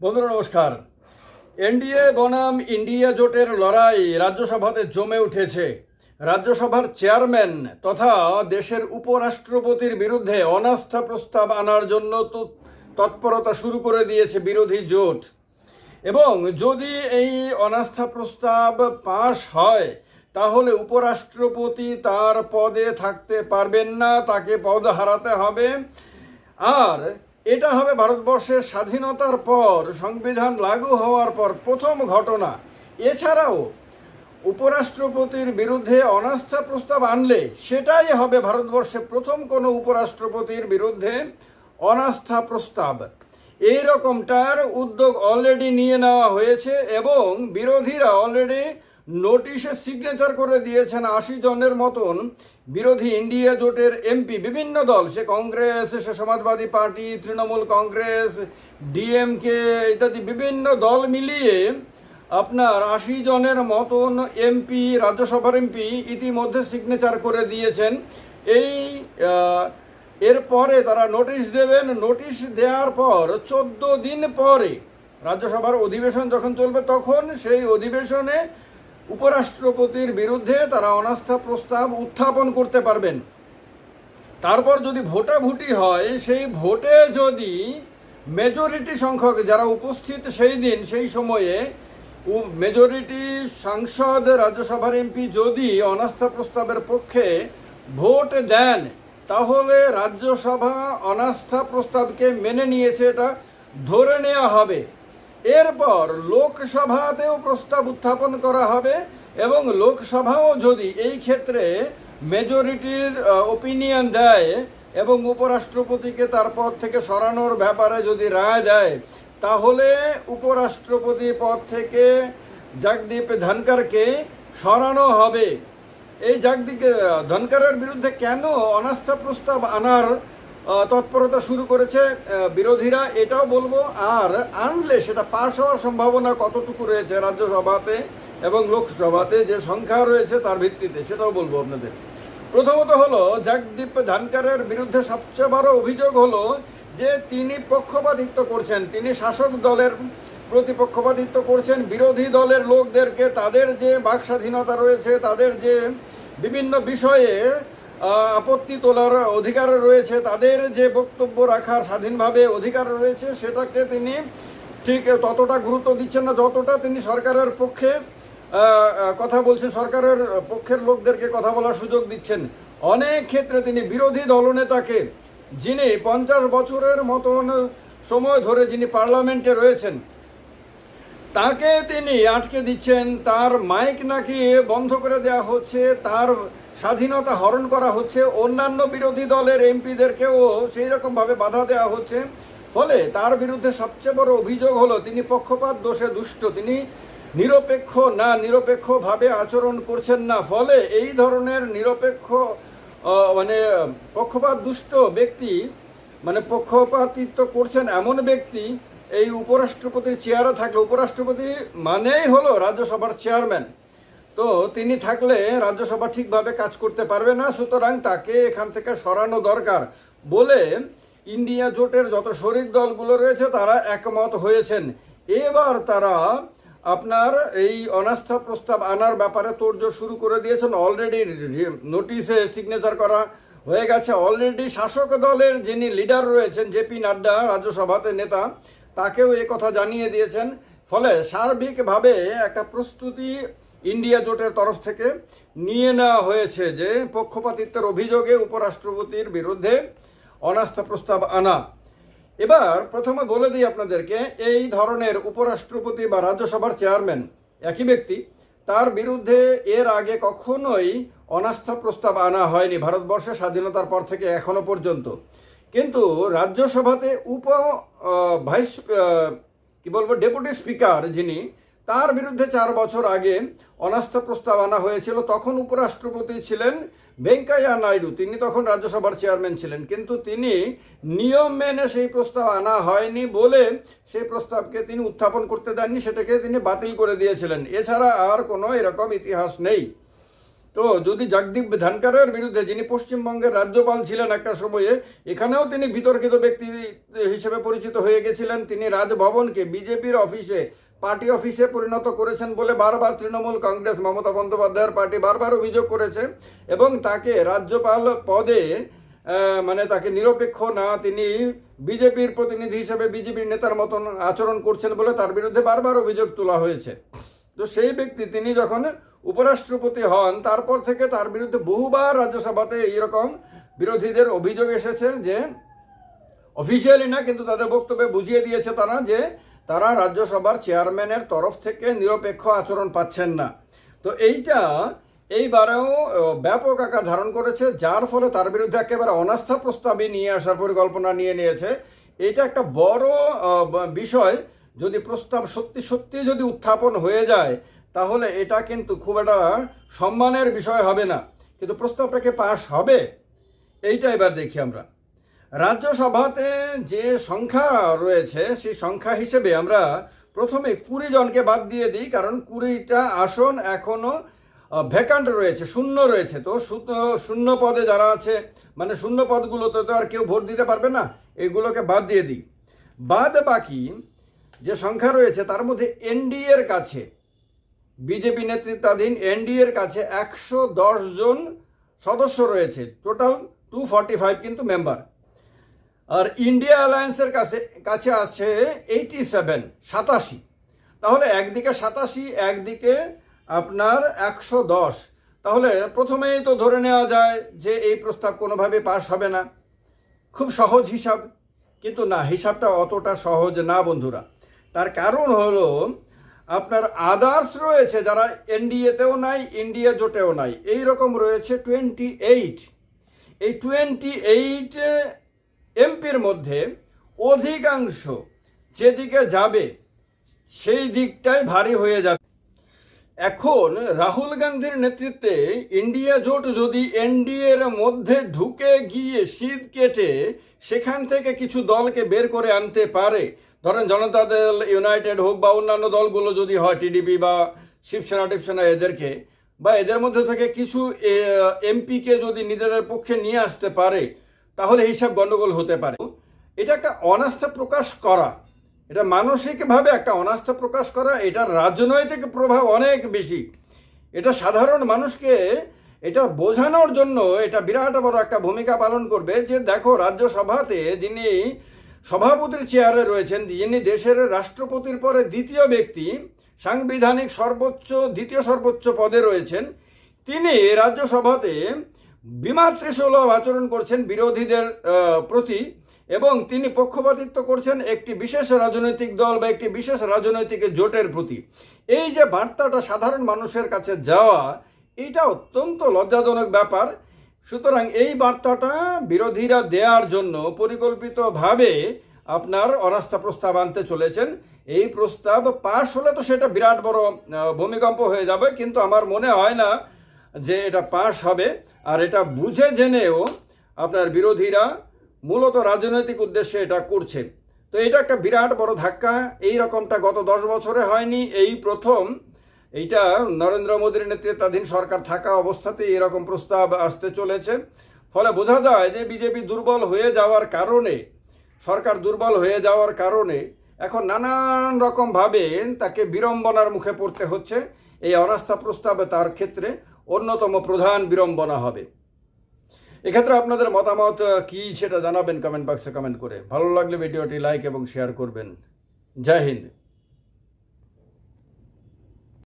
বন্ধুরা, নমস্কার। এনডিএ বনাম ইন্ডিয়া জোটের লড়াই রাজ্যসভাতে জমে উঠেছে। রাজ্যসভার চেয়ারম্যান তথা দেশের উপরাষ্ট্রপতির বিরুদ্ধে অনাস্থা প্রস্তাব আনার জন্য তৎপরতা শুরু করে দিয়েছে বিরোধী জোট। এবং যদি এই অনাস্থা প্রস্তাব পাশ হয়, তাহলে উপরাষ্ট্রপতি তার পদে থাকতে পারবেন না, তাকে পদ হারাতে হবে। আর এটা হবে ভারতবর্ষের স্বাধীনতার পর, সংবিধান লাগু হওয়ার পর প্রথম ঘটনা। এছাড়াও, উপরাষ্ট্রপতির বিরুদ্ধে অনাস্থা প্রস্তাব আনলে সেটাই হবে ভারতবর্ষে প্রথম কোনো উপরাষ্ট্রপতির বিরুদ্ধে অনাস্থা প্রস্তাব। এই রকমটার উদ্যোগ অলরেডি নিয়ে নেওয়া হয়েছে এবং বিরোধীরা অলরেডি নোটিশে সিগনেচার করে দিয়েছেন আশি জনের মতন বিরোধী ইন্ডিয়া জোটের এমপি বিভিন্ন দল, সে কংগ্রেস, সে সমাজবাদী পার্টি, তৃণমূল কংগ্রেস, ডিএমকে ইত্যাদি বিভিন্ন দল মিলিয়ে আপনার আশি জনের মতন এমপি, রাজ্যসভার এমপি ইতিমধ্যে সিগনেচার করে দিয়েছেন। এই এরপরে তারা নোটিশ দেবেন। নোটিশ দেওয়ার পর চোদ্দ দিন পরে রাজ্যসভার অধিবেশন যখন চলবে, তখন সেই অধিবেশনে উপরাষ্ট্রপতির বিরুদ্ধে তারা অনাস্থা প্রস্তাব উত্থাপন করতে পারবেন। তারপর যদি ভোটাভুটি হয়, সেই ভোটে যদি মেজরিটি সংখ্যক যারা উপস্থিত সেই দিন, সেই সময়ে মেজরিটি সাংসদ, রাজ্যসভার এমপি যদি অনাস্থা প্রস্তাবের পক্ষে ভোট দেন, তাহলে রাজ্যসভা অনাস্থা প্রস্তাবকে মেনে নিয়েছে, এটা ধরে নেওয়া হবে। এরপর লোকসভাতেও প্রস্তাব উত্থাপন করা হবে এবং লোকসভাও যদি এই ক্ষেত্রে মেজরিটির ওপিনিয়ন দেয় এবং উপরাষ্ট্রপতিকে তার পদ থেকে সরানোর ব্যাপারে যদি রায় দেয়, তাহলে উপরাষ্ট্রপতি পদ থেকে জগদীপ ধনকরকে সরানো হবে। এই জগদীপ ধনকরের বিরুদ্ধে কেন অনাস্থা প্রস্তাব আনার তৎপরতা শুরু করেছে বিরোধীরা, এটাও বলব, আর আনলে সেটা পাশ হওয়ার সম্ভাবনা কতটুকু রয়েছে রাজ্যসভাতে এবং লোকসভাতে, যে সংখ্যা রয়েছে তার ভিত্তিতে, সেটাও বলব আপনাদের। প্রথমত হলো, জগদীপ ধানকারের বিরুদ্ধে সবচেয়ে বড় অভিযোগ হলো যে তিনি পক্ষপাতিত্ব করছেন, তিনি শাসক দলের প্রতি পক্ষপাতিত্ব করছেন, বিরোধী দলের লোকদেরকে তাদের যে বাক স্বাধীনতা রয়েছে, তাদের যে বিভিন্ন বিষয়ে আপত্তি তোলার অধিকার রয়েছে। তাদের যে বক্তব্য রাখার স্বাধীনভাবে অধিকার রয়েছে, সেটাকে তিনি ঠিক ততটা গুরুত্ব দিচ্ছেন না, যতটা তিনি সরকারের পক্ষে কথা বলছেন, সরকারের পক্ষের লোকদেরকে কথা বলার সুযোগ দিচ্ছেন। অনেক ক্ষেত্রে তিনি বিরোধী দলনেতাকে, যিনি পঞ্চাশ বছরের মতন সময় ধরে যিনি পার্লামেন্টে রয়েছেন তাকে তিনি আটকে দিচ্ছেন, তার মাইক নাকি বন্ধ করে দেওয়া হচ্ছে, তার স্বাধীনতা হরণ করা হচ্ছে, অন্যান্য বিরোধী দলের এমপিদেরকেও সেই রকম ভাবে বাধা দেওয়া হচ্ছে। ফলে তার বিরুদ্ধে সবচেয়ে বড় অভিযোগ হলো, তিনি পক্ষপাত, দোষে দুষ্ট, তিনি নিরপেক্ষ না, নিরপেক্ষভাবে আচরণ করছেন না। ফলে এই ধরনের নিরপেক্ষ মানে পক্ষপাত, দুষ্ট ব্যক্তি মানে পক্ষপাতিত্ব করছেন এমন ব্যক্তি এই উপরাষ্ট্রপতির চেয়ারে থাকলে, উপরাষ্ট্রপতি মানেই হলো রাজ্যসভার চেয়ারম্যান। তো তিনি থাকলে রাজ্যসভা ঠিকভাবে কাজ করতে পারবে না, সুতরাং তাকে এখান থেকে সরানো দরকার বলে ইন্ডিয়া জোটের যত শরিক দলগুলো রয়েছে, তারা একমত হয়েছেন। এবার তারা আপনার এই অনাস্থা প্রস্তাব আনার ব্যাপারে তোড়জোড় শুরু করে দিয়েছেন। অলরেডি নোটিশে সিগনেচার করা হয়ে গেছে। অলরেডি শাসক দলের যিনি লিডার রয়েছেন জেপি নাড্ডা, রাজ্যসভাতে নেতা তাকেও এ কথা জানিয়ে দিয়েছেন। ফলে সার্বিকভাবে একটা প্রস্তুতি ইন্ডিয়া জোটের তরফ থেকে নিয়ে নেওয়া হয়েছে যে, পক্ষপাতিত্বের অভিযোগে উপরাষ্ট্রপতির বিরুদ্ধে অনাস্থা প্রস্তাব আনা। এবার প্রথমে বলে দিই আপনাদেরকে, এই ধরনের উপরাষ্ট্রপতি বা রাজ্যসভার চেয়ারম্যান একই ব্যক্তি, তার বিরুদ্ধে এর আগে কখনোই অনাস্থা প্রস্তাব আনা হয়নি ভারতবর্ষের স্বাধীনতার পর থেকে এখনও পর্যন্ত। কিন্তু রাজ্যসভাতে উপ ভাইস কি বলব ডেপুটি স্পিকার যিনি, তার বিরুদ্ধে চার বছর আগে অনাস্থা প্রস্তাব আনা হয়েছিল। তখন উপরাষ্ট্রপতি ছিলেন ভেঙ্কাইয়া নাইডু। তিনি তখন রাজ্যসভার চেয়ারম্যান ছিলেন। কিন্তু তিনি নিয়ম মেনে সেই প্রস্তাব আনা হয়নি বলে সেই প্রস্তাবকে তিনি উত্থাপন করতে দেননি। সেটাকে তিনি বাতিল করে দিয়েছিলেন। এছাড়া আর কোনো এরকম ইতিহাস নেই। তো যদি জগদীপ ধনকরের বিরুদ্ধে যিনি পশ্চিমবঙ্গের রাজ্যপাল ছিলেন একটা সময়ে, এখানেও তিনি বিতর্কিত ব্যক্তি হিসেবে পরিচিত হয়ে গেছিলেন। তিনি রাজভবনকে বিজেপির অফিসে, পার্টি অফিসে পরিণত করেছেন বলে বারবার তৃণমূল কংগ্রেস, মমতা বন্দ্যোপাধ্যায়ের পার্টি বারবার অভিযোগ করেছে এবং তাকে রাজ্যপাল পদে মানে তাকে নিরপেক্ষ না, তিনি বিজেপির প্রতিনিধি হিসেবে বিজেপির নেতার মতন আচরণ করছেন বলে তার বিরুদ্ধে বারবার অভিযোগ তোলা হয়েছে। তো সেই ব্যক্তি, তিনি যখন উপরাষ্ট্রপতি হন, তারপর থেকে তার বিরুদ্ধে বহুবার রাজ্যসভাতে এইরকম বিরোধীদের অভিযোগ এসেছে যে অফিসিয়ালি না, কিন্তু তাদের বক্তব্যে বুঝিয়ে দিয়েছে তারা যে, তারা রাজ্যসভার চেয়ারম্যানের তরফ থেকে নিরপেক্ষ আচরণ পাচ্ছেন না। তো এইটা এইবারেও ব্যাপক আকার ধারণ করেছে, যার ফলে তার বিরুদ্ধে একেবারে অনাস্থা প্রস্তাবই নিয়ে আসার পরিকল্পনা নিয়ে নিয়েছে। এটা একটা বড় বিষয়, যদি প্রস্তাব সত্যি সত্যি যদি উত্থাপন হয়ে যায় তাহলে এটা কিন্তু খুব একটা সম্মানের বিষয় হবে না। কিন্তু প্রস্তাবটাকে পাশ হবে? এইটা এবার দেখি আমরা। রাজ্যসভাতে যে সংখ্যা রয়েছে, সেই সংখ্যা হিসেবে আমরা প্রথমে কুড়ি জনকে বাদ দিয়ে দিই, কারণ কুড়িটা আসন এখনও ভ্যাকান্ট রয়েছে, শূন্য রয়েছে। তো শূন্য পদে যারা আছে মানে শূন্য পদগুলোতে তো আর কেউ ভোট দিতে পারবে না, এগুলোকে বাদ দিয়ে দিই। বাদ বাকি যে সংখ্যা রয়েছে, তার মধ্যে এনডিএর কাছে বিজেপি নেতৃত্বাধীন এনডিএর কাছে একশো দশ জন সদস্য রয়েছে। টোটাল টু ফর্টি ফাইভ কিন্তু মেম্বার আর ইন্ডিয়া অ্যালায়েন্সের কাছে কাছে আছে এইটি সেভেন সাতাশি। তাহলে একদিকে সাতাশি, একদিকে আপনার একশো দশ। তাহলে প্রথমেই তো ধরে নেওয়া যায় যে এই প্রস্তাব কোনোভাবে পাশ হবে না। খুব সহজ হিসাব। কিন্তু না, হিসাবটা অতটা সহজ না বন্ধুরা। তার কারণ হলো আপনার আদার্স রয়েছে যারা এনডিএতেও নাই ইন্ডিয়া জোটেও নাই। এই রকম রয়েছে টোয়েন্টি এইট এই টোয়েন্টি এইট এমপির মধ্যে অধিকাংশ যেদিকে যাবে, সেই দিকটাই ভারী হয়ে যাবে। এখন রাহুল গান্ধীর নেতৃত্বে ইন্ডিয়া জোট যদি এনডিএর মধ্যে ঢুকে গিয়ে শীত কেটে সেখান থেকে কিছু দলকে বের করে আনতে পারে ধরেন জনতা দল ইউনাইটেড হোক বা অন্যান্য দলগুলো যদি হয় টিডিপি বা শিবসেনা টিপসেনা এদেরকে, বা এদের মধ্যে থেকে কিছু এমপিকে যদি নিজেদের পক্ষে নিয়ে আসতে পারে, তাহলে হিসাব গন্ডগোল হতে পারে। এটা একটা অনাস্থা প্রকাশ করা। এটা মানসিকভাবে একটা অনাস্থা প্রকাশ করা। এটার রাজনৈতিক প্রভাব অনেক বেশি। এটা সাধারণ মানুষকে এটা বোঝানোর জন্য এটা বিরাট বড় একটা ভূমিকা পালন করবে যে, দেখো, রাজ্যসভাতে যিনি সভাপতির চেয়ারে রয়েছেন যিনি দেশের রাষ্ট্রপতির পরে দ্বিতীয় ব্যক্তি, সাংবিধানিক সর্বোচ্চ, দ্বিতীয় সর্বোচ্চ পদে রয়েছেন। তিনি রাজ্যসভাতে বিমাতৃসুলভ আচরণ করছেন বিরোধীদের প্রতি এবং তিনি পক্ষপাতিত্ব করছেন একটি বিশেষ রাজনৈতিক দল বা একটি বিশেষ রাজনৈতিক জোটের প্রতি। এই যে বার্তাটা সাধারণ মানুষের কাছে যাওয়া, এটা অত্যন্ত লজ্জাজনক ব্যাপার। সুতরাং এই বার্তাটা বিরোধীরা দেওয়ার জন্য পরিকল্পিতভাবে আপনার অনাস্থা প্রস্তাব আনতে চলেছেন। এই প্রস্তাব পাশ হলে তো সেটা বিরাট বড় ভূমিকম্প হয়ে যাবে, কিন্তু আমার মনে হয় না যে এটা পাশ হবে। আর এটা বুঝে জেনেও আপনার বিরোধীরা মূলত রাজনৈতিক উদ্দেশ্যে এটা করছে। তো এটা একটা বিরাট বড় ধাক্কা, এই রকমটা গত দশ বছরে হয়নি, এই প্রথম এইটা নরেন্দ্র মোদীর নেতৃত্বাধীন সরকার থাকা অবস্থাতে এরকম প্রস্তাব আসতে চলেছে। ফলে বোঝা যায় যে বিজেপি দুর্বল হয়ে যাওয়ার কারণে, সরকার দুর্বল হয়ে যাওয়ার কারণে এখন নানান রকমভাবে তাকে বিড়ম্বনার মুখে পড়তে হচ্ছে। এই অনাস্থা প্রস্তাবে তার ক্ষেত্রে অন্যতম প্রধান বিড়ম্বনা হবে। এক্ষেত্রে আপনাদের মতামত কি সেটা জানাবেন কমেন্ট বক্সে কমেন্ট করে। ভালো লাগলে ভিডিওটি লাইক এবং শেয়ার করবেন। জয় হিন্দ।